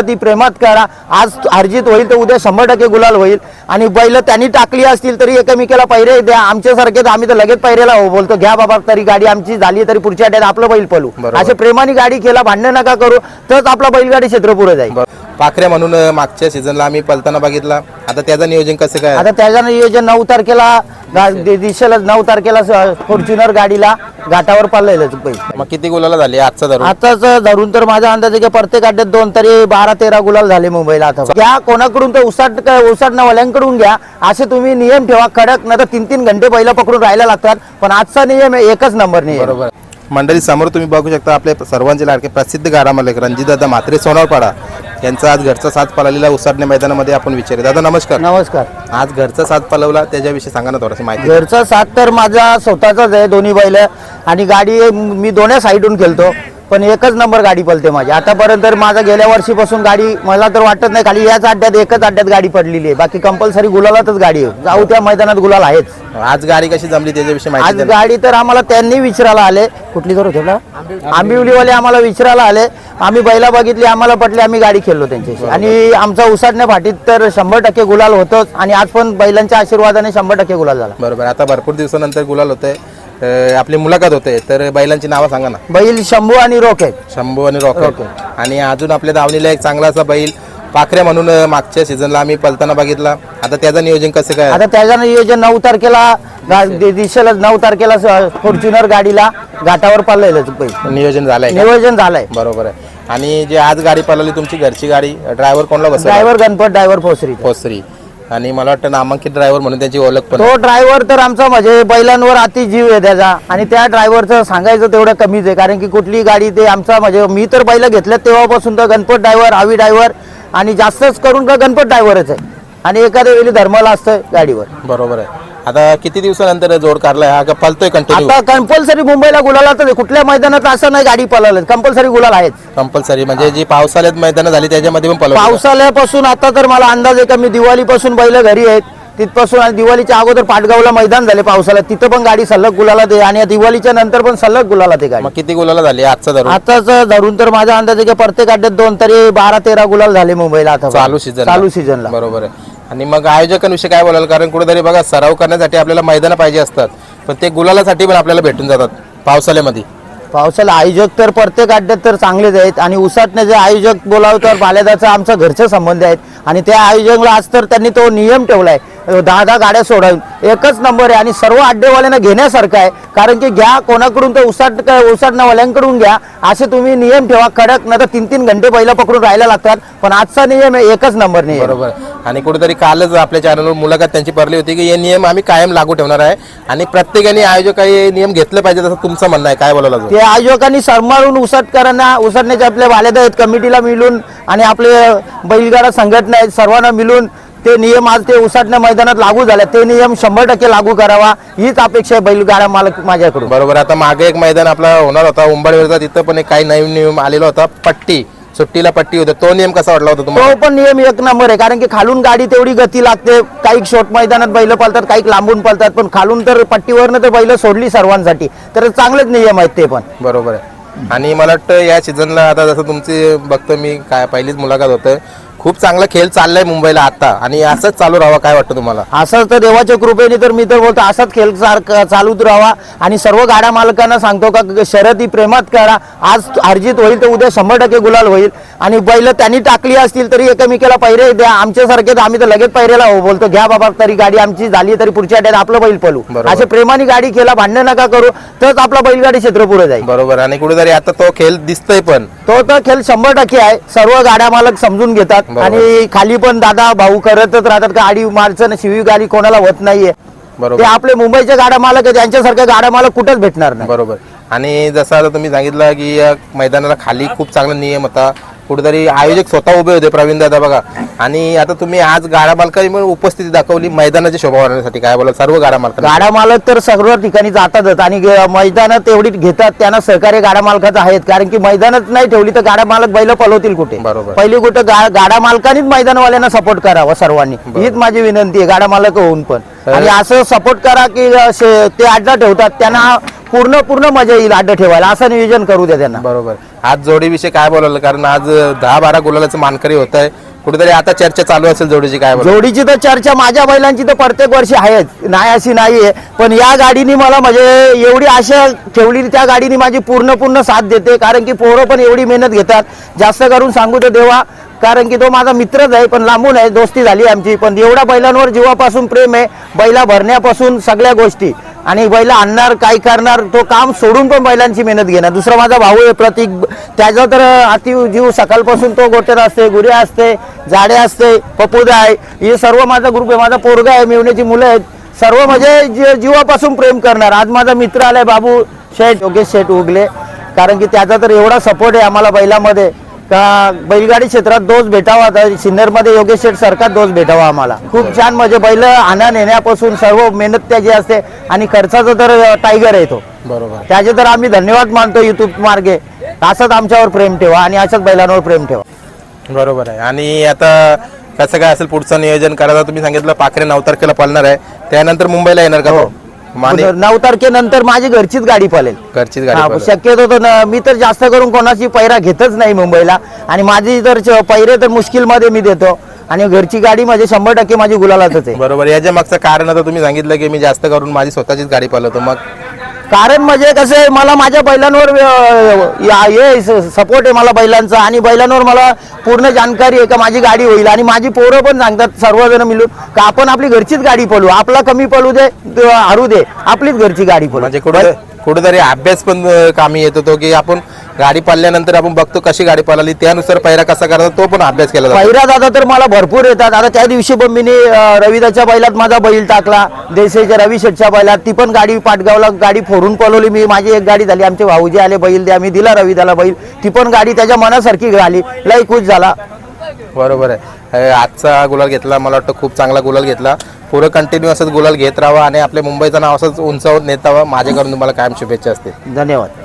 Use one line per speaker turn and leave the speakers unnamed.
ती प्रेमात करा आज अर्जित होईल तर उद्या शंभर टक्के गुलाल होईल. आणि बैल त्यांनी टाकली असतील तरी एकमेकीला पैरे द्या. आमच्यासारखे तर आम्ही तर लगेच पैरेला हो बोलतो. घ्या बाबा तरी गाडी आमची झाली तरी पुढच्या अड्यात आपलं बैल पलू. असे प्रेमाने गाडी केला भांडण नका करू. तरच आपला बैलगाडी क्षेत्र पुढे जाईल.
पाखऱ्या म्हणून मागच्या सीझनला आम्ही पलताना बघितला. आता त्याचं नियोजन कसं काय?
आता त्याचं नियोजन नऊ तारखेला गा- दि- दिशेला नऊ तारखेला फॉर्च्युनर गाडीला घाटावर पडलेलं पैसे
मग किती गुलाला झाली आजचा धरून?
आताच धरून तर माझ्या अंदाजे की प्रत्येक अड्ड्यात दोन तरी बारा तेरा गुलाल झाले मुंबईला आता. घ्या कोणाकडून तर उसाट उसाटणावाल्यांकडून घ्या. असे तुम्ही नियम ठेवा कडक नाही तर तीन तीन घंटे पहिला पकडून राहायला लागतात. पण आजचा नियम आहे एकच नंबर नियम
बरोबर. मंडळी समोर तुम्ही बघू शकता आपले सर्वांचे लाडके प्रसिद्ध गाडा मालक रणजितदादा म्हात्रे सोनारपाडा. यांचा आज घरचा साथ पळालेला उसाडणे मैदानामध्ये आपण विचारू दादा नमस्कार.
नमस्कार.
आज घरचा साथ पलवला त्याच्याविषयी सांगा ना थोडीशी माहिती.
घरचा साथ तर माझा स्वतःचाच आहे दोन्ही बैल. आणि गाडी मी दोन्ही साईडून खेळतो. पण एकच नंबर गाडी पलते माझी. आतापर्यंत तर माझा गेल्या वर्षीपासून गाडी मला तर वाटत नाही खाली याच अड्ड्यात एकच अड्ड्यात गाडी पडलेली आहे. बाकी कंपल्सरी गुलालातच गाडी आहे. जाऊ त्या मैदानात गुलाल आहेच.
आज गाडी कशी जमली त्याच्याविषयी माहिती
आज
द्या ना.
गाडी तर आम्हाला त्यांनी विचारायला आले. कुठली करू तुला आंबिवलीवाले आम्हाला विचारायला आले. आम्ही बैला बघितली आम्हाला पटली आम्ही गाडी खेळलो त्यांच्याशी. आणि आमचा उसाटण्या फाटीत तर शंभर टक्के गुलाल होतोच. आणि आज पण बैलांच्या आशीर्वादाने शंभर टक्के गुलाल झाला.
बरोबर. आता भरपूर दिवसानंतर गुलाल होतंय. अं, आपली मुलाखत होते तर बैलांची नावं सांगा ना.
बैल शंभू आणि रोक. आहेत
शंभू आणि रॉकेट आणि अजून आपल्या दावणीला एक चांगला असा बैल पाखऱ्या म्हणून अं, मागच्या सीझनला आम्ही पलताना बघितला. आता त्याचं नियोजन कसं काय?
आता त्याचं नियोजन नऊ तारखेला गा- दि- दिशेला नऊ तारखेला फॉर्च्युनर गाडीला घाटावर पडलेलं पैसे
नियोजन झालंय का?
नियोजन झालंय.
बरोबर आहे. आणि जे आज गाडी पळवली तुमची घरची गाडी ड्रायव्हर कोणला बसला
ड्रायव्हर गणपत ड्रायव्हर पोसरी
पोसरी आणि मला वाटतं नामांकित ड्रायव्हर म्हणून त्याची ओळख पण
तो ड्रायव्हर तर आमचा म्हणजे बैलांवर अति जीव आहे त्याचा. आणि त्या ड्रायव्हरचं सांगायचं तेवढं कमीच आहे. कारण की कुठली गाडी ते आमचा म्हणजे मी तर बैल घेतल्यात तेव्हापासून तर गणपत ड्रायव्हर आवी ड्रायव्हर आणि जास्तच करून का गणपत ड्रायव्हरच आहे. आणि एखाद्या वेळी धर्माला असतं गाडीवर.
बरोबर आहे. आता किती दिवसानंतर जोड काढलाय? हा का पलतोय कंटिन्यू
आता कंपल्सरी मुंबईला गुलाला तर कुठल्या मैदानात असं नाही गाडी पळवलं कंपल्सरी गुलाल आहेच
कंपल्सरी म्हणजे जी पावसाळ्यात मैदान झाली त्याच्यामध्ये पण
पावसाळ्यापासून आता तर मला अंदाज आहे का मी दिवाळीपासून बैल घरी आहेत. तिथपासून आणि दिवाळीच्या अगोदर पाटगावला मैदान झाले पावसाळ्यात. तिथं पण गाडी सलग गुलाला दे आणि दिवाळीच्या नंतर पण सलग गुलाला ते गाडी.
मग किती गुलाला झाली? आजचा धरून?
आताच धरून तर माझा अंदाज आहे की प्रत्येक अड्ड्यात दोन तरी बारा तेरा गुलाल झाले मुंबईला आता
चालू सीझन
चालू सीझनला
बरोबर आहे. आणि मग आयोजकांविषयी काय बोलाल? कारण कुठेतरी बघा सराव करण्यासाठी आपल्याला मैदान पाहिजे असतात. पण ते गुलालासाठी पण आपल्याला भेटून जातात पावसाळ्यामध्ये.
पावसाला आयोजक तर प्रत्येक अड्ड्यात तर चांगलेच आहेत. आणि उसाटण्याचे आयोजक बोलावं तर बालेदाचा आमचा घरचे संबंध आहेत. आणि त्या आयोजकला आज तर त्यांनी तो नियम ठेवला आहे दहा दहा गाड्या सोडून. एकच नंबर आहे आणि सर्व अड्डेवाल्यांना घेण्यासारखं आहे. कारण की घ्या कोणाकडून तर उसाट उसाटणावाल्यांकडून घ्या. असे तुम्ही नियम ठेवा कडक नाही तर तीन तीन घंटे पहिला पकडून राहायला लागतात. पण आजचा नियम आहे एकच नंबर नियम.
बरोबर. आणि कुठेतरी कालच आपल्या चॅनलवर मुलाखत त्यांची पडली होती की हे नियम आम्ही कायम लागू ठेवणार आहे. आणि प्रत्येकाने आयोजकांनी हे नियम घेतले पाहिजे असं तुमचं म्हणणं आहे. काय बोलायला?
ते आयोजकांनी सरमारून उसाटकरांना उसाटण्याचे आपल्या वालेद आहेत कमिटीला मिळून आणि आपले बैलगाडा संघटना आहेत सर्वांना मिळून ते नियम आज ते उसाटण्या मैदानात लागू झाले. ते नियम शंभर टक्के लागू करावा. हीच अपेक्षा आहे बैलगाडा मालक माझ्याकडून.
बरोबर आता मागे एक मैदान आपला होणार होता. उंबरवेरचा तिथं पण एक काही नवीन नियम आलेला होता. पट्टी. सुट्टीला पट्टी होती. तो नियम कसा वाटला होता तुम्हाला?
तो पण नियम एक नंबर आहे. कारण की खालून गाडी तेवढी गती लागते. काही शॉर्ट मैदानात बैल पळतात काही लांबून पळतात. पण खालून तर पट्टीवरनं तर बैल सोडली सर्वांसाठी. तर चांगलेच नियम आहेत ते पण.
बरोबर आहे. आणि मला वाटतं या सीझनला आता जसं तुमची बघतो मी काय पहिलीच मुलाखत होतं. खूप चांगला खेळ चाललाय मुंबईला आता. आणि असंच चालू राहावा काय वाटतं तुम्हाला?
असंच तर देवाच्या कृपेने तर मी तर बोलतो असाच खेळ सारखा चालूच राहावा. आणि सर्व गाड्या मालकांना सांगतो का शर्यती प्रेमात करा आज अर्जित होईल तर उद्या शंभर टक्के गुलाल होईल. आणि बैल त्यांनी टाकली असतील तरी एकमेकीला पैरे द्या. आमच्यासारखे तर आम्ही तर लगेच पैरेला हो बोलतो घ्या बाबा तरी गाडी आमची झाली तरी पुढच्या अड्यात आपलं बैल पलू. असे प्रेमाने गाडी केला भांडण नका करू तरच आपला बैलगाडी क्षेत्र पुढे जाईल.
बरोबर. आणि कुठेतरी आता तो खेळ दिसतोय पण.
तो तर खेळ शंभर टक्के आहे. सर्व गाड्या मालक समजून घेतात. आणि खाली पण दादा भाऊ करतच राहतात का आडी मारचं शिवी गाडी कोणाला होत नाहीये. ते
बरोबर
आपले मुंबईचे गाड्या मालक त्यांच्यासारख्या गाड्या मालक कुठेच भेटणार नाही.
बरोबर. आणि जसं आता तुम्ही सांगितलं की या मैदानाला खाली खूप चांगला नियम होता. कुठेतरी आयोजक स्वतः उभे होते प्रवीण दादा बघा. आणि आता तुम्ही आज गाडा मालकांनी पण उपस्थिती दाखवली मैदानाची शोभा वाढवण्यासाठी. काय बोला सर्व गाडा मालकांना
गाड्या मालक तर सर्व ठिकाणी जातातच. आणि मैदानात तेवढी घेतात त्यांना सहकार्य गाड्या मालकाचं आहेत. कारण की मैदानात नाही ठेवली तर गाड्या मालक बैल पलवतील कुठे?
बरोबर.
पहिली कुठं गाडा मालकांनीच मैदानवाल्यांना सपोर्ट करावा सर्वांनी. हीच माझी विनंती आहे गाड्या मालक होऊन पण. आणि असं सपोर्ट करा की ते अड्डा ठेवतात त्यांना पूर्ण पूर्ण मजा येईल अड्डे ठेवायला. असं नियोजन करू दे त्यांना.
बरोबर. आज जोडीविषयी काय बोलाल? कारण आज दहा बारा गुलालाचं मानकरी होत आहे कुठेतरी आता चर्चा चालू असेल जोडीची काय
जोडीची तर चर्चा माझ्या बैलांची तर प्रत्येक वर्षी आहेच. नाही अशी नाहीये. पण या गाडीनी मला म्हणजे एवढी आशा ठेवली त्या गाडीनी माझी पूर्ण पूर्ण साथ देते. कारण की पोरं पण एवढी मेहनत घेतात. जास्त करून सांगू तर देवा कारण की तो माझा मित्रच आहे पण लांबून आहे दोस्ती झाली आमची. पण एवढ्या बैलांवर जीवापासून प्रेम आहे बैला भरण्यापासून सगळ्या गोष्टी. आणि बैला आणणार काय करणार तो काम सोडून पण बैलांची मेहनत घेणार. दुसरा माझा भाऊ आहे प्रतीक. त्याचा तर अति जीव सकाळपासून तो गोटेर असते गुऱ्या असते जाडे असते पपुदा आहे. हे सर्व माझा ग्रुप आहे माझा पोरगा आहे मिळण्याची मुलं आहेत. सर्व म्हणजे जी- जीवापासून प्रेम करणार. आज माझा मित्र आलाय बाबू शेठ. योगेश शेठ उगले. कारण की त्याचा तर एवढा सपोर्ट आहे आम्हाला बैलामध्ये. का बैलगाडी क्षेत्रात दोष भेटावा तर सिन्नरमध्ये योगेश शेठ सरकार दोष भेटावा आम्हाला. खूप छान म्हणजे बैल आणा नेण्यापासून सर्व मेहनत त्याची असते आणि खर्चाचा तर टायगर आहे तो.
बरोबर.
त्याचे तर आम्ही धन्यवाद मानतो युट्यूब मार्गे. असंच आमच्यावर प्रेम ठेवा आणि अशाच बैलांवर प्रेम ठेवा.
बरोबर आहे. आणि आता कसं काय असेल पुढचं नियोजन करायचं तुम्ही सांगितलं पाखरे नऊ तारखेला पळणार आहे. त्यानंतर मुंबईला येणार का तो? माने
नऊ तारखेनंतर माझी घरचीच गाडी पळेल.
घरचीच गाडी
हा,
पळेल.
शक्यतो तर न- मी तर जास्त करून कोणाची पैरा घेतच नाही मुंबईला. आणि माझी तर च- पैरे तर मुश्किलमध्ये मी देतो. आणि घरची गाडी म्हणजे शंभर टक्के माझी गुलालातच आहे.
बरोबर याच्या मागचं कारण आता तुम्ही सांगितलं की मी जास्त करून माझी स्वतःचीच गाडी पळवतो. मग
कारण म्हणजे कसं आहे मला माझ्या बैलांवर हे सपोर्ट आहे मला बैलांचा आणि बैलांवर मला पूर्ण जाणकारी आहे का माझी गाडी होईल आणि माझी पोरं पण सांगतात सर्वजण मिळून का आपण आपली घरचीच गाडी पळू आपला कमी पळू दे त- हरू दे आपलीच घरची गाडी पळू
म्हणजे कुठे कुठेतरी अभ्यास पण अं, कामी येतो तो की आपण गाडी पाळल्यानंतर आपण बघतो कशी गाडी पाळली त्यानुसार पैरा कसा करायचा तो पण अभ्यास केला जातो.
पहिरा दादा तर मला भरपूर येतात. आता त्या दिवशी पण मी रविदाच्या बैलात माझा बैल टाकला. देसाईच्या रवी शेठच्या बैलात. ती पण गाडी पाटगावला गाडी फोडून पळवली. मी माझी एक गाडी झाली. आमचे भाऊजी आले बैल द्या. मी दिला रविदाला बैल. ती पण गाडी त्याच्या मनासारखी झाली. लय खुश झाला.
बरोबर आहे. आजचा गुलाल घेतला. मला वाटतं खूप चांगला गुलाल घेतला. पुढं कंटिन्यू असंच गुलाल घेत राहावा आणि आपल्या मुंबईचं नाव असंच उंचावत नेत राहावं. माझ्याकडून तुम्हाला कायम शुभेच्छा असते
धन्यवाद.